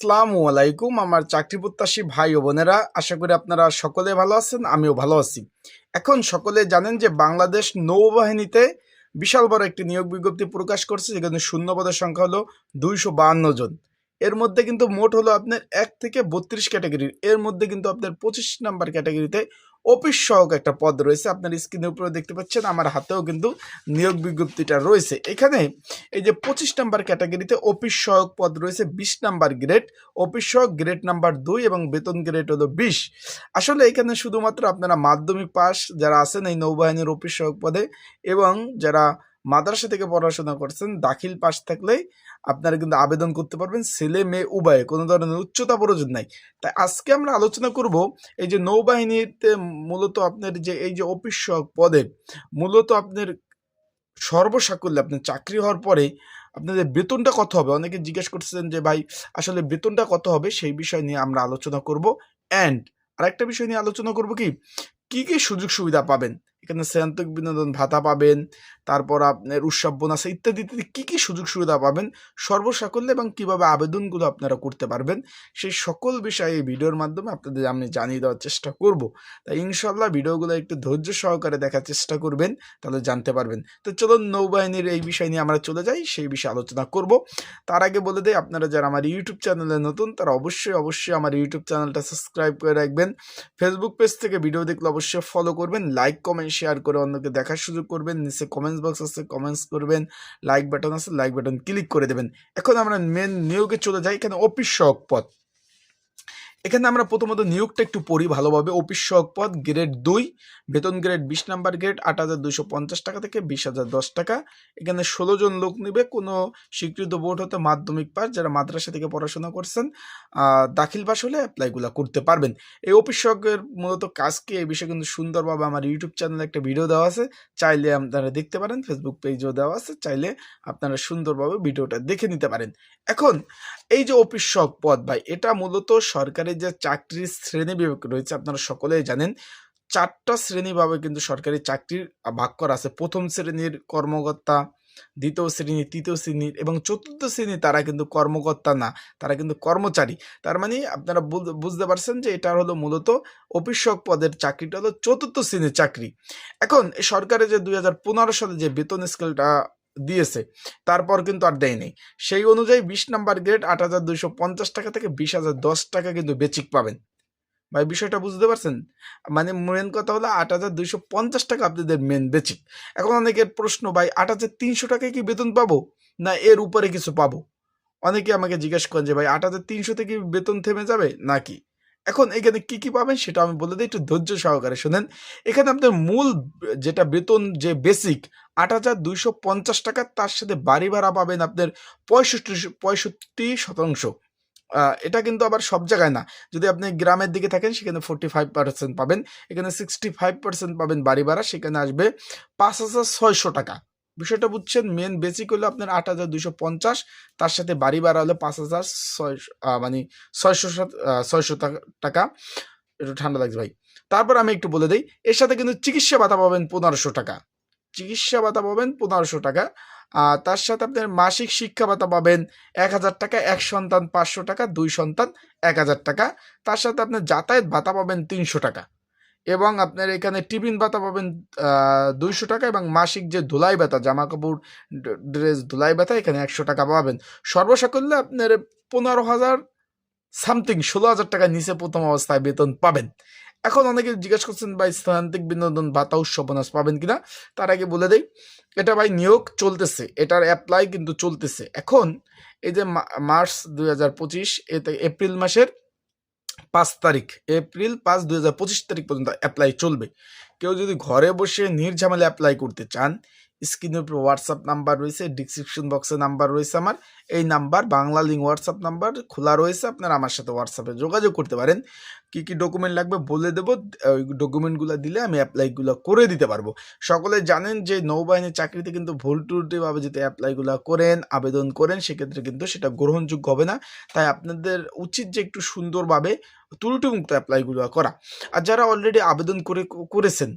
আসসালামু আলাইকুম, আমার চাকরি প্রত্যাশী ভাই ও বোনেরা। আশা করি আপনারা সকলে ভালো আছেন, আমিও ভালো আছি। এখন সকলে জানেন যে বাংলাদেশ নৌবাহিনীতে বিশাল বড় একটি নিয়োগ বিজ্ঞপ্তি প্রকাশ করছে, যেখানে শূন্যপদের সংখ্যা হলো দুইশো বাহান্ন জন। এর মধ্যে কিন্তু মোট হলো আপনার এক থেকে বত্রিশ ক্যাটাগরির। এর মধ্যে কিন্তু আপনার পঁচিশ নাম্বার ক্যাটাগরিতে অফিস সহক একটা পদ রয়েছে। আপনার স্ক্রিনের উপরে দেখতে পাচ্ছেন, আমার হাতেও কিন্তু নিয়োগ বিজ্ঞপ্তিটা রয়েছে। এখানে এই যে পঁচিশ নাম্বার ক্যাটাগরিতে অফিস সহায়ক পদ রয়েছে, বিশ নাম্বার গ্রেড, অফিস সহক গ্রেড নাম্বার দুই এবং বেতন গ্রেড হলো বিশ। আসলে এখানে শুধুমাত্র আপনারা মাধ্যমিক পাস যারা আছেন এই নৌবাহিনীর অফিস সহায়ক পদে এবং যারা মাদ্রাসা থেকে পড়াশোনা করছেন, দাখিল পাস থাকলেই আপনারা কিন্তু আবেদন করতে পারবেন, ছেলে, মেয়ে, উভয়ে, কোনো ধরনের উচ্চতা প্রয়োজন নাই। তাই আজকে আমরা আলোচনা করব এই যে নৌবাহিনীতে মূলত আপনার যে, এই যে অফিস পদে মূলত আপনার সর্বসাকুল্যে আপনার চাকরি হওয়ার পরে আপনাদের বেতনটা কত হবে? অনেকে জিজ্ঞেস করছেন যে, ভাই, আসলে বেতনটা কত হবে? সেই বিষয় নিয়ে আমরা আলোচনা করব। অ্যান্ড আরেকটা বিষয় নিয়ে আলোচনা করব কি? কি কি সুযোগ সুবিধা পাবেন? এখানে শ্রেয়ান্তক বিনোদন ভাতা পাবেন তারপর আপনার উৎসব বোনাস ইত্যাদি ইত্যাদি কী কী সুযোগ সুবিধা পাবেন, সর্বসাকল্যে এবং কীভাবে আবেদনগুলো আপনারা করতে পারবেন, সেই সকল বিষয়ে এই ভিডিওর মাধ্যমে আপনাদের আমি জানিয়ে দেওয়ার চেষ্টা করব। তাই ইনশাল্লাহ ভিডিওগুলো একটু ধৈর্য সহকারে দেখার চেষ্টা করবেন, তাহলে জানতে পারবেন। তো চলুন নৌবাহিনীর এই বিষয় নিয়ে আমরা চলে যাই, সেই বিষয়ে আলোচনা করব। তার আগে বলে দেয় আপনারা যারা আমার ইউটিউব চ্যানেলে নতুন, তারা অবশ্যই অবশ্যই আমার ইউটিউব চ্যানেলটা সাবস্ক্রাইব করে রাখবেন। ফেসবুক পেজ থেকে ভিডিও দেখলে অবশ্যই ফলো করবেন লাইক কমেন্ট শেয়ার করে অন্যকে দেখার সুযোগ করবেন, নিচে কমেন্টস বক্স আছে, কমেন্টস করবেন লাইক বাটন আছে লাইক বাটন ক্লিক করে দেবেন। এখন আমরা মেন নিয়োগে চলে যাই, এখানে অফিস সহক পদ। এখানে আমরা প্রথমত নিয়োগটা একটু পড়ি ভালোভাবে। অফিস সহক পদ গ্রেড দুই, বেতন গ্রেড বিশ নাম্বার গ্রেড আট হাজার দুশো পঞ্চাশ টাকা থেকে বিশ হাজার দশ টাকা। এখানে ষোলো জন লোক নেবে, কোনো স্বীকৃত বোর্ড হতে মাধ্যমিক পাস, যারা মাদ্রাসা থেকে পড়াশোনা করছেন দাখিল পাস হলে অ্যাপ্লাইগুলো করতে পারবেন। এই অফিস সহকের মূলত কাজ কি এই বিষয়ে কিন্তু সুন্দরভাবে আমার ইউটিউব চ্যানেলে একটা ভিডিও দেওয়া আছে। চাইলে আপনারা দেখতে পারেন, ফেসবুক পেজও দেওয়া আছে। চাইলে আপনারা সুন্দরভাবে ভিডিওটা দেখে নিতে পারেন। এখন, এই যে অফিস সহক পদ ভাই, এটা মূলত সরকারের যে চাকরির শ্রেণি বিভাগ রয়েছে, আপনারা সকলেই জানেন, চারটা শ্রেণীভাবে কিন্তু সরকারি চাকরির ভাগ করা আছে। প্রথম শ্রেণির কর্মকর্তা, দ্বিতীয় শ্রেণি, তৃতীয় শ্রেণির এবং চতুর্থ শ্রেণি তারা কিন্তু কর্মকর্তা না, তারা কিন্তু কর্মচারী। তার মানে আপনারা বুঝ- বুঝতে পারছেন যে এটা হলো মূলত অফিসক পদের চাকরিটা হলো চতুর্থ শ্রেণির চাকরি। এখন সরকারের যে দুই হাজার পনেরো সালে যে বেতন স্কেলটা দিয়েছে। তারপর কিন্তু আর দেয়নি সেই অনুযায়ী বিশ নাম্বার গ্রেড আট হাজার দুইশো পঞ্চাশ টাকা থেকে বিশ হাজার দশ টাকা কিন্তু বেচিক পাবেন। ভাই, বিষয়টা বুঝতে পারছেন? মানে মেন কথা হলো আট হাজার দুইশো পঞ্চাশ টাকা আপনাদের মেন বেচিক। এখন অনেকের প্রশ্ন, ভাই, আট হাজার তিনশো টাকায় কি বেতন পাবো? না, এর উপরে কিছু পাবো? অনেকে আমাকে জিজ্ঞেস করেন যে, ভাই, আট হাজার তিনশো থেকে বেতন থেমে যাবে? নাকি? এখন এখানে কি কি পাবেন সেটা আমি বলে দিই, একটু ধৈর্য সহকারে শোনেন। এখানে আপনার মূল যেটা বেতন, যে বেসিক আট হাজার দুইশো পঞ্চাশ টাকা, তার সাথে বাড়ি ভাড়া পাবেন আপনার পঁয়ষট্টি পঁয়ষট্টি শতাংশ। এটা কিন্তু আবার সব জায়গায় না। যদি আপনি গ্রামের দিকে থাকেন, সেখানে ফোর্টি ফাইভ পার্সেন্ট পাবেন। এখানে সিক্সটি ফাইভ পার্সেন্ট পাবেন বাড়ি ভাড়া, সেখানে আসবে পাঁচ হাজার ছয়শো টাকা। বিষয়টা বুঝছেন মেন বেসিক হলো আপনার আট হাজার দুশো পঞ্চাশ, তার সাথে বাড়ি ভাড়া হলো পাঁচ হাজার ছয়শো মানে ছয়শো ছয়শো টাকা। একটু ঠান্ডা লাগছে ভাই। তারপর আমি একটু বলে দিই, এর সাথে কিন্তু চিকিৎসা ভাতা পাবেন পনেরোশো টাকা। চিকিৎসা ভাতা পাবেন পনেরোশো টাকা। আর তার সাথে আপনার মাসিক শিক্ষা ভাতা পাবেন এক হাজার টাকা, এক সন্তান পাঁচশো টাকা, দুই সন্তান এক হাজার টাকা। তার সাথে আপনার যাতায়াত ভাতা পাবেন তিনশো টাকা। এবং আপনার এখানে টিফিন ভাতা পাবেন দুইশো টাকা এবং মাসিক যে ধুলাই ভাতা জামা কাপড় ড্রেস ধুলাই ভাতা, এখানে একশো টাকা পাবেন। সর্বসাকল্যে আপনার পনেরো হাজার সামথিং, ষোলো হাজার টাকার নিচে প্রথম অবস্থায় বেতন পাবেন। এখন অনেকে জিজ্ঞেস করছেন, ভাই স্থানান্তিক বিনোদন ভাতা উৎসব বোনাস পাবেন কিনা? তার আগে বলে দেই, এটা ভাই নিয়োগ চলতেছে, এটার অ্যাপ্লাই কিন্তু চলতেছে। এখন এই যে মার্চ দুই হাজার পঁচিশ, এতে এপ্রিল মাসের পাঁচ তারিখ, এপ্রিল পাঁচ দুই হাজার পঁচিশ তারিখ পর্যন্ত অ্যাপ্লাই চলবে। কেউ যদি ঘরে বসে নির্ঝামেলা অ্যাপ্লাই করতে চান স্ক্রিনের উপর হোয়াটসঅ্যাপ নাম্বার রয়েছে ডিসক্রিপশন বক্সে নাম্বার রয়েছে আমার। এই number Bangla link WhatsApp number খোলা রয়েছে, আপনারা আমার সাথে হোয়াটসঅ্যাপে যোগাযোগ করতে পারেন। কি কি ডকুমেন্ট লাগবে বলে দেবো ওই ডকুমেন্টগুলো দিলে আমি অ্যাপ্লাইগুলো করে দিতে পারব। সকলে জানেন যে নৌবাহিনীর চাকরিতে কিন্তু ভুল টুলটিভাবে যদি অ্যাপ্লাইগুলো করেন, আবেদন করেন, সেক্ষেত্রে কিন্তু সেটা গ্রহণযোগ্য হবে না। তাই আপনাদের উচিত যে একটু সুন্দরভাবে ত্রুটিমুক্ত অ্যাপ্লাইগুলো করা। আর যারা অলরেডি আবেদন করে করেছেন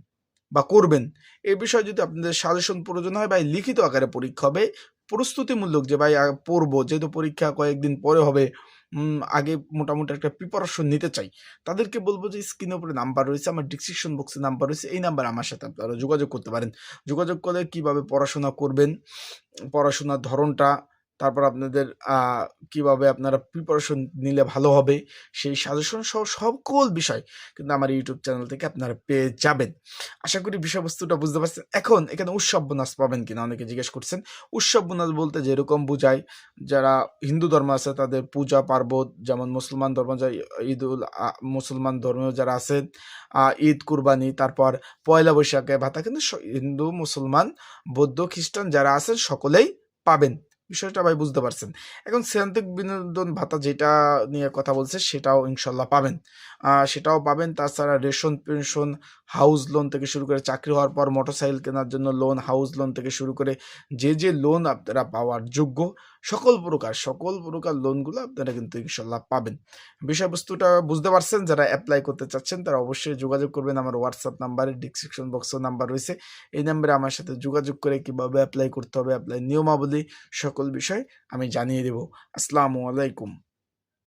বা করবেন। এ বিষয়ে যদি আপনাদের সাজেশন প্রয়োজন হয় বা লিখিত আকারে পরীক্ষা হবে। প্রস্তুতিমূলক যে ভাই পড়ব, যেহেতু পরীক্ষা কয়েকদিন পরে হবে আগে মোটামুটি একটা প্রিপারেশন নিতে চাই। তাদেরকে বলব যে স্ক্রিনের উপরে নাম্বার রয়েছে, আমার ডিসক্রিপশন বক্সে নাম্বার রয়েছে, এই নাম্বার আমার সাথে আপনারা যোগাযোগ করতে পারেন। যোগাযোগ করে কীভাবে পড়াশোনা করবেন? পড়াশোনার ধরনটা তারপর আপনাদের কীভাবে আপনারা প্রিপারেশন নিলে ভালো হবে, সেই সাজেশন সহ সকল বিষয় কিন্তু আমার ইউটিউব চ্যানেল থেকে আপনারা পেয়ে যাবেন। আশা করি বিষয়বস্তুটা বুঝতে পারছেন। এখন এখানে উৎসব বোনাস পাবেন কিনা অনেকে জিজ্ঞেস করছেন। উৎসব বোনাস বলতে যেরকম বোঝায়, যারা হিন্দু ধর্ম আছে তাদের পূজা পার্বণ, যেমন মুসলমান ধর্ম ঈদ উল মুসলমান ধর্মীয় যারা আছেন ঈদ, কুরবানি, তারপর পয়লা বৈশাখে ভাতা, কিন্তু হিন্দু, মুসলমান, বৌদ্ধ, খ্রিস্টান যারা আছেন সকলেই পাবেন। বিষয়টা ভাই বুঝতে পারছেন। এখন সিয়ান্তিক বিনোদন ভাতা যেটা নিয়ে কথা বলছে সেটাও ইনশাল্লাহ পাবেন। সেটাও পাবেন। তাছাড়া রেশন পেনশন, হাউস লোন থেকে শুরু করে চাকরি হওয়ার পর মোটরসাইকেল কেনার জন্য লোন হাউস লোন থেকে শুরু করে যে যে লোন আপনারা পাওয়ার যোগ্য সকল প্রকার সকল প্রকার লোনগুলো আপনারা কিন্তু ইনশাল্লাহ পাবেন। বিষয়বস্তুটা বুঝতে পারছেন, যারা অ্যাপ্লাই করতে চাচ্ছেন তারা অবশ্যই যোগাযোগ করবেন। আমার হোয়াটসঅ্যাপ নাম্বারে ডিসক্রিপশন বক্সও নাম্বার রয়েছে। এই নাম্বারে আমার সাথে যোগাযোগ করে কীভাবে অ্যাপ্লাই করতে হবে অ্যাপ্লাই নিয়মাবলী, সকল বিষয় আমি জানিয়ে দেব। আসসালামু আলাইকুম।